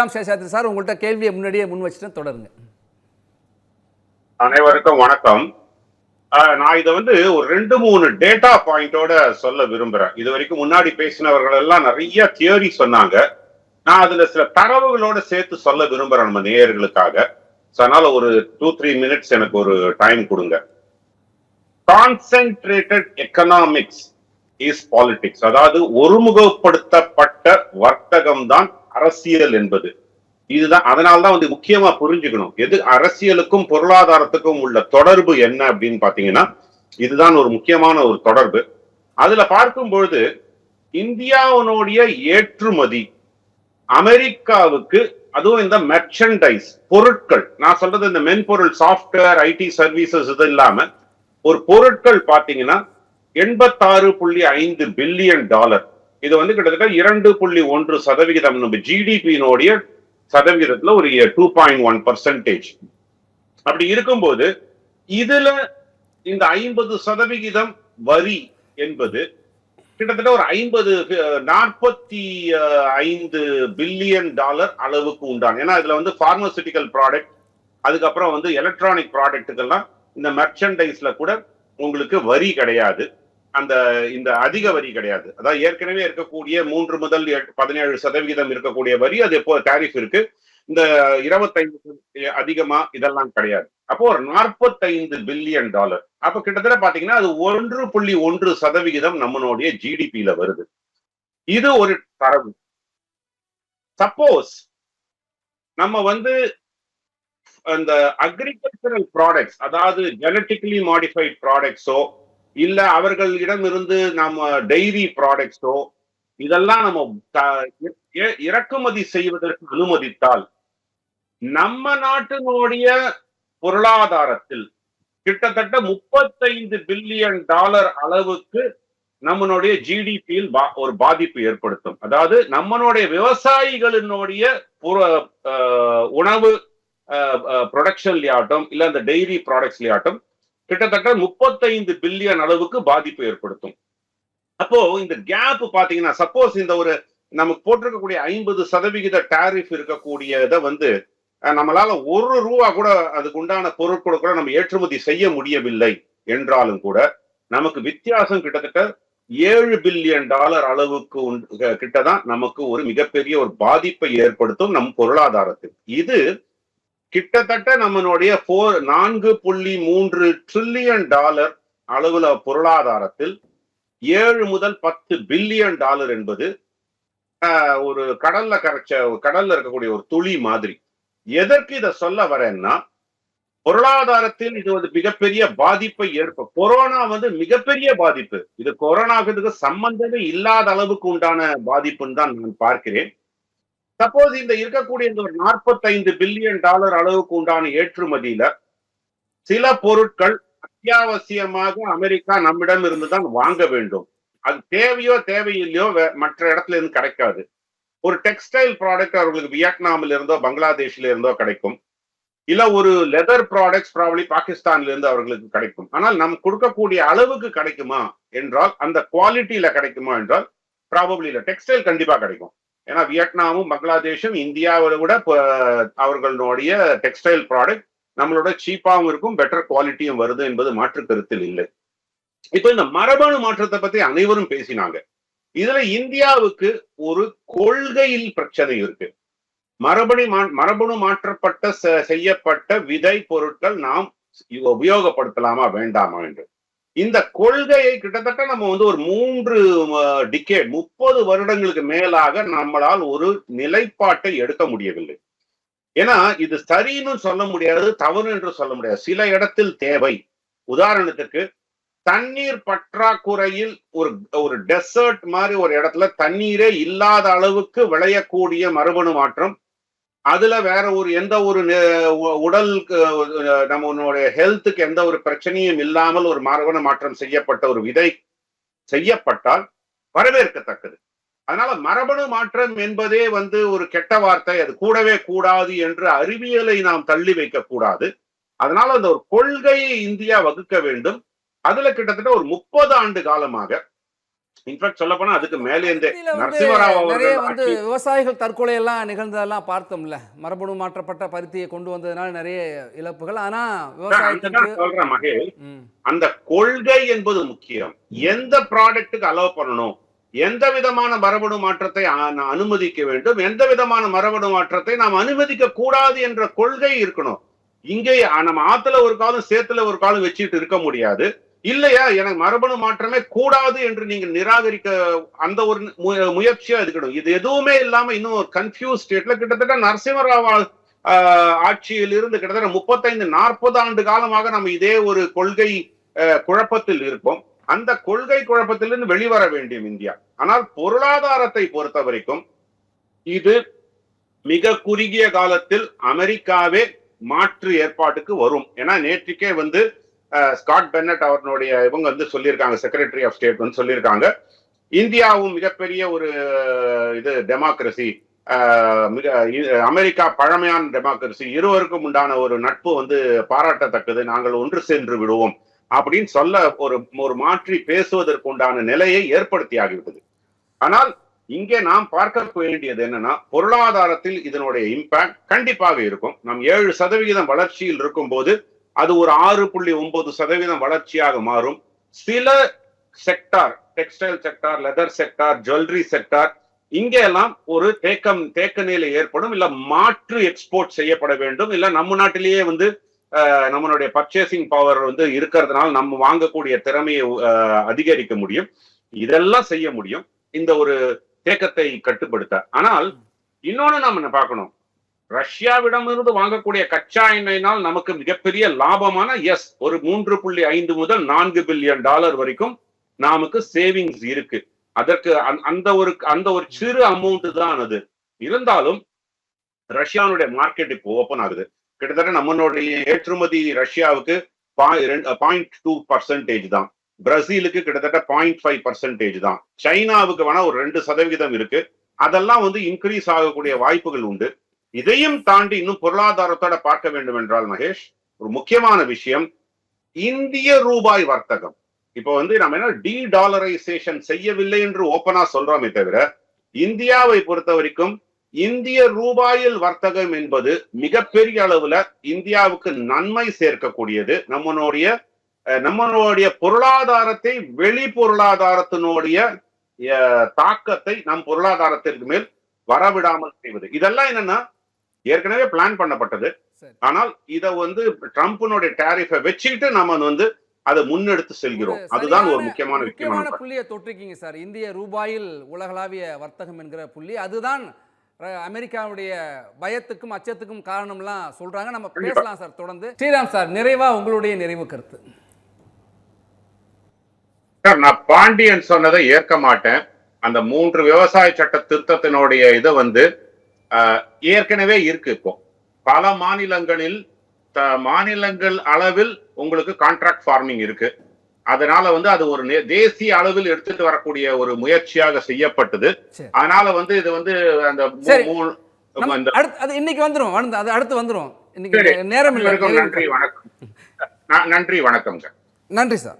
Ram Seshadri sir உங்கள்கிட்ட கேள்வியை முன்னாடியே முன் வச்சுட்டு தொடருங்க. அனைவருக்கும் வணக்கம். நான் இதை வந்து ஒரு ரெண்டு மூணு டேட்டா பாயிண்டோட சொல்ல விரும்புறேன். இது வரைக்கும் முன்னாடி பேசினவர்கள் எல்லாம் நிறைய தியரி சொன்னாங்க. நான் அதுல சில தரவுகளோட சேர்த்து சொல்ல விரும்புறேன் நம்ம நேயர்களுக்காக. அதனால ஒரு டூ த்ரீ மினிட்ஸ் எனக்கு ஒரு டைம் கொடுங்க. கான்சென்ட்ரேட்டட் எக்கனாமிக்ஸ் இஸ் பாலிடிக்ஸ் அதாவது ஒருமுகப்படுத்தப்பட்ட வர்த்தகம் தான் அரசியல் என்பது. இதுதான் அதனால்தான் வந்து முக்கியமா புரிஞ்சுக்கணும். எது அரசியலுக்கும் பொருளாதாரத்துக்கும் உள்ள தொடர்பு என்ன அப்படின்னு பாத்தீங்கன்னா இதுதான் ஒரு முக்கியமான ஒரு தொடர்பு. அதுல பார்க்கும் பொழுது இந்தியாவினுடைய ஏற்றுமதி அமெரிக்காவுக்கு அதுவும் இந்த மெர்ச்சன்டைஸ் பொருட்கள் நான் சொல்றது இந்த மென்பொருள் சாஃப்ட்வேர் ஐடி சர்வீசஸ் இது இல்லாம ஒரு பொருட்கள் பாத்தீங்கன்னா எண்பத்தாறு புள்ளி ஐந்து பில்லியன் டாலர் இது வந்து கிட்டத்தட்ட இரண்டு புள்ளி ஒன்று சதவிகிதம் நம்ம ஜிடிபியினுடைய சதவிகிதத்துல ஒரு டூ பாயிண்ட் ஒன் பர்சன்டேஜ் அப்படி இருக்கும்போது இதுல இந்த ஐம்பது சதவிகிதம் வரி என்பது கிட்டத்தட்ட ஒரு ஐம்பது நாற்பத்தி ஐந்து பில்லியன் டாலர் அளவுக்கு உண்டான ஏன்னா இதுல வந்து பார்மசூட்டிக்கல் ப்ராடக்ட் அதுக்கப்புறம் வந்து எலக்ட்ரானிக் ப்ராடக்ட்டுக்கெல்லாம் இந்த மெர்ச்சன்டைஸ்ல கூட உங்களுக்கு வரி கிடையாது. அந்த இந்த அதிக வரி கிடையாது. அதாவது ஏற்கனவே இருக்கக்கூடிய மூன்று முதல் பதினேழு சதவிகிதம் இருக்கக்கூடிய வரி அது எப்போ டேரிஃப் இருக்கு. இந்த இருபத்தைந்து அதிகமா இதெல்லாம் கிடையாது. அப்போ ஒரு நாற்பத்தைந்து பில்லியன் டாலர் அப்ப கிட்டத்தட்ட பாத்தீங்கன்னா அது ஒன்று புள்ளி ஒன்று சதவிகிதம் நம்மளுடைய ஜிடிபியில வருது. இது ஒரு தரவு. சப்போஸ் நம்ம வந்து அந்த அக்ரிகல்ச்சரல் ப்ராடக்ட்ஸ் அதாவது ஜெனட்டிக்கலி மாடிஃபைட் ப்ராடக்ட்ஸோ இல்ல அவர்களிடம் இருந்து நம்ம டெய்ரி ப்ராடக்ட்ஸோ இதெல்லாம் நம்ம இறக்குமதி செய்வதற்கு அனுமதித்தால் நம்ம நாட்டினுடைய பொருளாதாரத்தில் கிட்டத்தட்ட முப்பத்தைந்து பில்லியன் டாலர் அளவுக்கு நம்மளுடைய ஜிடிபியில் ஒரு பாதிப்பு ஏற்படுத்தும். அதாவது நம்மளுடைய விவசாயிகளினுடைய உணவு ப்ரொடக்ஷன்லயாட்டும் இல்ல அந்த டெய்ரி ப்ராடக்ட்ஸ்லயாட்டும் கிட்டத்தட்ட முப்பத்தைந்து பில்லியன் அளவுக்கு பாதிப்பு ஏற்படுத்தும். அப்போ இந்த கேப் பாத்தீங்கன்னா சப்போஸ் இந்த ஒரு நமக்கு போட்டிருக்கக்கூடிய ஐம்பது சதவிகித டாரிஃப் இருக்கக்கூடிய இதை வந்து நம்மளால ஒரு ரூபா கூட அதுக்கு உண்டான பொருட்களை கூட நம்ம ஏற்றுமதி செய்ய முடியவில்லை என்றாலும் கூட நமக்கு வித்தியாசம் கிட்டத்தட்ட ஏழு பில்லியன் டாலர் அளவுக்கு கிட்டதான் நமக்கு ஒரு மிகப்பெரிய ஒரு பாதிப்பை ஏற்படுத்தும் நம் பொருளாதாரத்தில். இது கிட்டத்தட்ட நம்மளுடைய போர் நான்கு புள்ளி மூன்று ட்ரில்லியன் டாலர் அளவுல பொருளாதாரத்தில் ஏழு முதல் பத்து பில்லியன் டாலர் என்பது ஆஹ், ஒரு கடல்ல கரைச்ச கடல்ல இருக்கக்கூடிய ஒரு துளி மாதிரி. எதற்கு இதை சொல்ல வரேன்னா பொருளாதாரத்தில் இது வந்து மிகப்பெரிய பாதிப்பை ஏற்ப கொரோனா வந்து மிகப்பெரிய பாதிப்பு. இது கொரோனாவுக்கு சம்பந்தமே இல்லாத அளவுக்கு உண்டான பாதிப்புன்னு தான் நான் பார்க்கிறேன். சப்போஸ் இந்த இருக்கக்கூடிய இந்த ஒரு நாற்பத்தைந்து பில்லியன் டாலர் அளவுக்கு உண்டான ஏற்றுமதியில சில பொருட்கள் அத்தியாவசியமாக அமெரிக்கா நம்மிடம் இருந்து தான் வாங்க வேண்டும். அது தேவையோ தேவையில்லையோ மற்ற இடத்துல இருந்து கிடைக்காது. ஒரு டெக்ஸ்டைல் ப்ராடக்ட் அவர்களுக்கு வியட்நாமில் இருந்தோ பங்களாதேஷ்ல இருந்தோ கிடைக்கும். இல்ல ஒரு லெதர் ப்ராடக்ட்ஸ் ப்ராப்ளி பாகிஸ்தான்ல இருந்து அவர்களுக்கு கிடைக்கும். ஆனால் நம் கொடுக்கக்கூடிய அளவுக்கு கிடைக்குமா என்றால் அந்த குவாலிட்டியில கிடைக்குமா என்றால் ப்ராபபிள் இல்ல. டெக்ஸ்டைல் கண்டிப்பா கிடைக்கும். ஏன்னா வியட்நாமும் பங்களாதேஷும் இந்தியாவை விட அவர்களுடைய டெக்ஸ்டைல் ப்ராடக்ட் நம்மளோட சீப்பாவும் இருக்கும் பெட்டர் குவாலிட்டியும் வருது என்பது மாற்று கருத்தில் இல்லை. இப்போ இந்த மரபணு மாற்றத்தை பத்தி அனைவரும் பேசினாங்க. இதுல இந்தியாவுக்கு ஒரு கொள்கையில் பிரச்சனை இருக்கு. மரபணு மா- மரபணு மாற்றப்பட்ட செ- செய்யப்பட்ட விதை பொருட்கள் நாம் உபயோகப்படுத்தலாமா வேண்டாமா என்று. இந்த கொள்கையை கிட்டத்தட்ட நம்ம வந்து ஒரு மூன்று டிக்கேட் முப்பது வருடங்களுக்கு மேலாக நம்மளால் ஒரு நிலைப்பாட்டை எடுக்க முடியவில்லை. ஏன்னா இது சரின்னு சொல்ல முடியாது தவறு என்று சொல்ல முடியாது. சில இடத்தில் தேவை. உதாரணத்துக்கு தண்ணீர் பற்றாக்குறையில் ஒரு ஒரு டெசர்ட் மாதிரி ஒரு இடத்துல தண்ணீரே இல்லாத அளவுக்கு விளையக்கூடிய மரபணு மாற்றம் அதுல வேற ஒரு எந்த ஒரு உடலுக்கு நம்மளுடைய ஹெல்த்துக்கு எந்த ஒரு பிரச்சனையும் இல்லாமல் ஒரு மரபணு மாற்றம் செய்யப்பட்ட ஒரு விதை செய்யப்பட்டால் வரவேற்கத்தக்கது. அதனால மரபணு மாற்றம் என்பதே வந்து ஒரு கெட்ட வார்த்தை அது கூடவே கூடாது என்று அறிவியலை நாம் தள்ளி வைக்க கூடாது. அதனால அந்த ஒரு கொள்கையை இந்தியா வகுக்க வேண்டும். அதுல கிட்டத்தட்ட ஒரு முப்பது ஆண்டு காலமாக இன்ஃபேக்ட் சொல்ல போனா அதுக்கு வந்து நரசிம்மராவ் நிறைய வந்து விவசாயிகள் தற்கொலை எல்லாம் நிகழ்ந்ததெல்லாம் பார்த்தோம்ல. மரபணு மாற்றப்பட்ட பருத்தியை கொண்டு வந்ததுனால நிறைய இழப்புகள். ஆனா விவசாயத்துக்கு சொல்றேன் மகேஷ். அந்த கொள்கை என்பது முக்கியம். எந்த ப்ராடக்ட்டுக்கு அலோவ் பண்ணணும்? எந்த விதமான மரபணு மாற்றத்தை அனுமதிக்க வேண்டும்? எந்த விதமான மரபணு மாற்றத்தை நாம் அனுமதிக்க கூடாது என்ற கொள்கை இருக்கணும். இங்கே நம்ம ஆத்துல ஒரு காலம் சேத்துல ஒரு காலம் வச்சுட்டு இருக்க முடியாது. இல்லையா? எனக்கு மரபணு மாற்றமே கூடாது என்று நீங்க நிராகரிக்க அந்த ஒரு மு- முயற்சியா இருக்கணும் இது எதுவுமே இல்லாம இன்னும் ஒரு கன்ஃபியூஸ் ஸ்டேட்ல கிட்டத்தட்ட நரசிம்மராவ் ஆஹ், ஆட்சியில் இருந்து கிட்டத்தட்ட முப்பத்தைந்து நாற்பது ஆண்டு காலமாக நம்ம இதே ஒரு கொள்கை குழப்பத்தில் இருப்போம். அந்த கொள்கை குழப்பத்திலிருந்து வெளிவர வேண்டும் இந்தியா. ஆனால் பொருளாதாரத்தை பொறுத்த வரைக்கும் இது மிக குறுகிய காலத்தில் அமெரிக்காவே மாற்று ஏற்பாட்டுக்கு வரும். ஏன்னா நேற்றுக்கே வந்து ஸ்காட் பென்னட் அவர்களுடைய இவங்க வந்து சொல்லியிருக்காங்க செக்ரட்டரி ஆஃப் ஸ்டேட் வந்து சொல்லியிருக்காங்க. இந்தியாவும் மிகப்பெரிய ஒரு இது டெமோக்ரஸி மிக அமெரிக்கா பழமையான டெமோக்ரஸி இருவருக்கும் உண்டான ஒரு நட்பு வந்து பாராட்டத்தக்கது நாங்கள் ஒன்று சென்று விடுவோம் அப்படின்னு சொல்ல ஒரு ஒரு மாற்றி பேசுவதற்கு உண்டான நிலையை ஏற்படுத்தி ஆகிவிட்டது ஆனால் இங்கே நாம் பார்க்க வேண்டியது என்னன்னா பொருளாதாரத்தில் இதனுடைய இம்பாக்ட் கண்டிப்பாக இருக்கும். நாம் ஏழு சதவிகிதம் வளர்ச்சியில் இருக்கும் போது அது ஒரு ஆறு புள்ளி ஒன்பது சதவீதம் வளர்ச்சியாக மாறும். சில sector textile sector leather sector jewellery sector இங்கெல்லாம் ஒரு தேக்கம் தேக்க நிலை ஏற்படும். இல்ல மாற்று எக்ஸ்போர்ட் செய்யப்பட வேண்டும். இல்ல நம்ம நாட்டிலேயே வந்து நம்மளுடைய பர்ச்சேசிங் பவர் வந்து இருக்கிறதுனால நம்ம வாங்கக்கூடிய திறமையை அதிகரிக்க முடியும். இதெல்லாம் செய்ய முடியும். இந்த ஒரு தேக்கத்தை கட்டுப்படுத்த. ஆனால் இன்னொன்னு நம்ம என்ன பார்க்கணும். ரஷ்யாவிடமிருந்து வாங்கக்கூடிய கச்சா எண்ணெயினால் நமக்கு மிகப்பெரிய லாபமான எஸ் ஒரு மூன்று புள்ளி ஐந்து முதல் நான்கு பில்லியன் டாலர் வரைக்கும் நமக்கு சேவிங்ஸ் இருக்கு. அதற்கு அந்த- அந்த ஒரு அந்த ஒரு சிறு அமௌண்ட் தான் அது. இருந்தாலும் ரஷ்யானுடைய மார்க்கெட் இப்போ ஓப்பன் ஆகுது. கிட்டத்தட்ட நம்மளுடைய ஏற்றுமதி ரஷ்யாவுக்கு பாயிண்ட் டூ பர்சன்டேஜ் தான். பிரசீலுக்கு கிட்டத்தட்ட பாயிண்ட் ஃபைவ் பர்சன்டேஜ் தான். சைனாவுக்கு வேணா ஒரு ரெண்டு சதவீதம் இருக்கு. அதெல்லாம் வந்து இன்க்ரீஸ் ஆகக்கூடிய வாய்ப்புகள் உண்டு. இதையும் தாண்டி இன்னும் பொருளாதாரத்தோட பார்க்க வேண்டும் என்றால் மகேஷ் ஒரு முக்கியமான விஷயம் இந்திய ரூபாய் வர்த்தகம். இப்போ வந்து நம்ம என்ன டி டாலரைசேஷன் செய்யவில்லை என்று ஓப்பனா சொல்றோமே தவிர இந்தியாவை பொறுத்த வரைக்கும் இந்திய ரூபாயில் வர்த்தகம் என்பது மிகப்பெரிய அளவுல இந்தியாவுக்கு நன்மை சேர்க்கக்கூடியது. நம்மளுடைய நம்மளுடைய பொருளாதாரத்தை வெளி பொருளாதாரத்தினுடைய தாக்கத்தை நம் பொருளாதாரத்திற்கு மேல் வரவிடாமல் செய்வது. இதெல்லாம் என்னன்னா ஏற்கனவே பிளான் பண்ணப்பட்டது. ஆனால் இத வந்து ட்ரம்ப்னுடைய டேரிஃபை வச்சுக்கிட்டு நம்ம வந்து அதை முன்னெடுத்து செல்கிறோம். அதுதான் ஒரு முக்கியமான முக்கியமான புள்ளியை தொட்டிருக்கீங்க சார். இந்திய ரூபாயில் உலகளாவிய வர்த்தகம் என்கிற புள்ளி. அதுதான் அமெரிக்காவுடைய பயத்துக்கும் அச்சத்துக்கும் காரணம்லாம் சொல்றாங்க. நம்ம. பேசலாம் சார் தொடர்ந்து. ஸ்ரீராம் சார் நிறைவா உங்களுடைய நிறைவு கருத்து? சார் நான் பாண்டியன் சொன்னதை ஏற்க மாட்டேன். அந்த மூன்று விவசாய சட்ட திருத்தத்தினுடைய இதை வந்து ஏற்கனவே இருக்கு இப்போ. பல மாநிலங்களில் மாநிலங்கள் அளவில் உங்களுக்கு கான்ட்ராக்ட் ஃபார்மிங் இருக்கு. அதனால வந்து அது ஒரு தேசிய அளவில் எடுத்துட்டு வரக்கூடிய ஒரு முயற்சியாக செய்யப்பட்டது. அதனால வந்து இது வந்து அந்த அது இன்னைக்கு வந்துரும். வந்து அது அடுத்து வந்துரும். நேரம் நன்றி. வணக்கம். நன்றி வணக்கம்ங்க. நன்றி சார்.